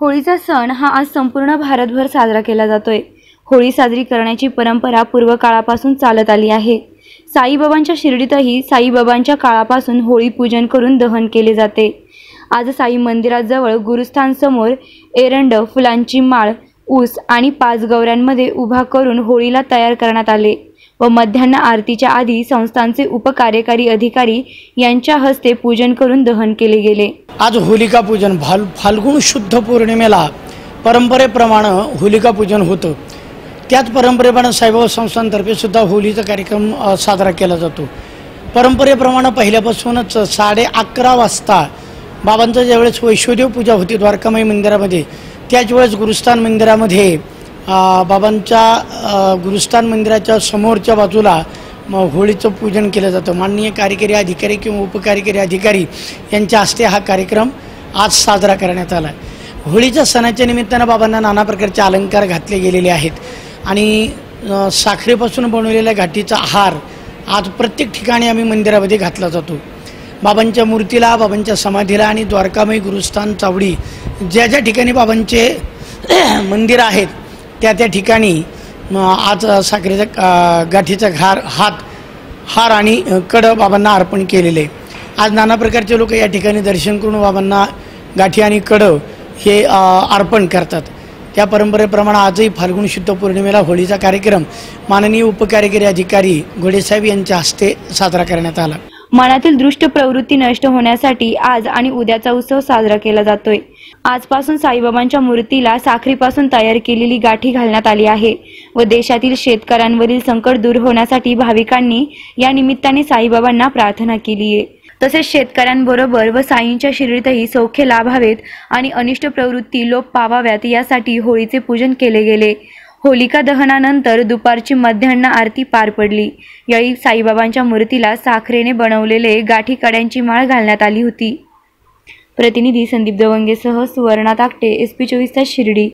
होळीचा सण हा आज संपूर्ण भारतभर साजरा केला जातोय. होळी साजरी करण्याची परंपरा पूर्वकाळापासून चालत आली आहे. साईबाबांच्या शिर्डीतही साईबाबांच्या काळापासून होळी पूजन करून दहन केले जाते. आज साई मंदिराजवळ गुरुस्थानसमोर एरंड फुलांची माळ ऊस आणि पाच गौऱ्यांमध्ये उभा करून होळीला तयार करण्यात आले. व मध्यान्ह आरतीच्या आधी संस्थांचे उपकार्यकारी अधिकारी यांच्या हस्ते पूजन करून दहन केले गेले. आज होलिका पूजन फाल फाल्गुन शुद्ध पौर्णिमेला परंपरेप्रमाणे होलिका पूजन होतं. त्याच परंपरेप्रमाणे साईबाबा संस्थांतर्फे सुद्धा होळीचा कार्यक्रम साजरा केला जातो. परंपरेप्रमाणे पहिल्यापासूनच साडे अकरा वाजता बाबांचं ज्यावेळेस वैश्वदेव पूजा होती द्वारकामाई मंदिरामध्ये त्याच वेळेस गुरुस्थान मंदिरामध्ये बाबांच्या गुरुस्थान मंदिराच्या समोरच्या बाजूला होळीचं पूजन केलं जातं. माननीय कार्यकारी अधिकारी किंवा उपकार्यकारी अधिकारी यांच्या हस्ते हा कार्यक्रम आज साजरा करण्यात आला आहे होळीच्या सणाच्या निमित्तानं बाबांना नाना प्रकारचे अलंकार घातले गेलेले आहेत. आणि साखरेपासून बनवलेल्या घाटीचा आहार आज प्रत्येक ठिकाणी आम्ही मंदिरामध्ये घातला जातो. बाबांच्या मूर्तीला बाबांच्या समाधीला आणि द्वारकामय गुरुस्थान चावडी ज्या ज्या ठिकाणी बाबांचे मंदिरं आहेत त्या त्या ठिकाणी आज साखरेचा गाठीचा घार हात हार आणि कडं बाबांना अर्पण केलेले आहे. आज नाना प्रकारचे लोक या ठिकाणी दर्शन करून बाबांना गाठी आणि कडं हे अर्पण करतात त्या परंपरेप्रमाणे आजही फाल्गुन शुद्ध पौर्णिमेला होळीचा कार्यक्रम माननीय उपकार्यकारी अधिकारी घोडेसाहेब यांच्या हस्ते साजरा करण्यात आला मनातील दृष्ट प्रवृत्ती नष्ट होण्यासाठी आज आणि उद्याचा उत्सव साजरा केला जातोय. आजपासून साईबाबांच्या मूर्तीला साखरीपासून तयार केलेली गाठी घालण्यात आली आहे व देशातील शेतकऱ्यांवरील संकट दूर होण्यासाठी भाविकांनी या निमित्ताने साईबाबांना प्रार्थना केली आहे. तसेच शेतकऱ्यांबरोबर व साईंच्या शिरीतही सौख्य लाभावेत आणि अनिष्ट प्रवृत्ती लोप पावाव्यात यासाठी होळीचे पूजन केले गेले. होलिका दहनानंतर दुपारची मध्यान्ह आरती पार पडली. यावेळी साईबाबांच्या मूर्तीला साखरेने बनवलेले गाठी कड्यांची माळ घालण्यात आली होती. प्रतिनिधी संदीप दवंगेसह सुवर्णा ताकटे एस पी चोवीस तास शिर्डी.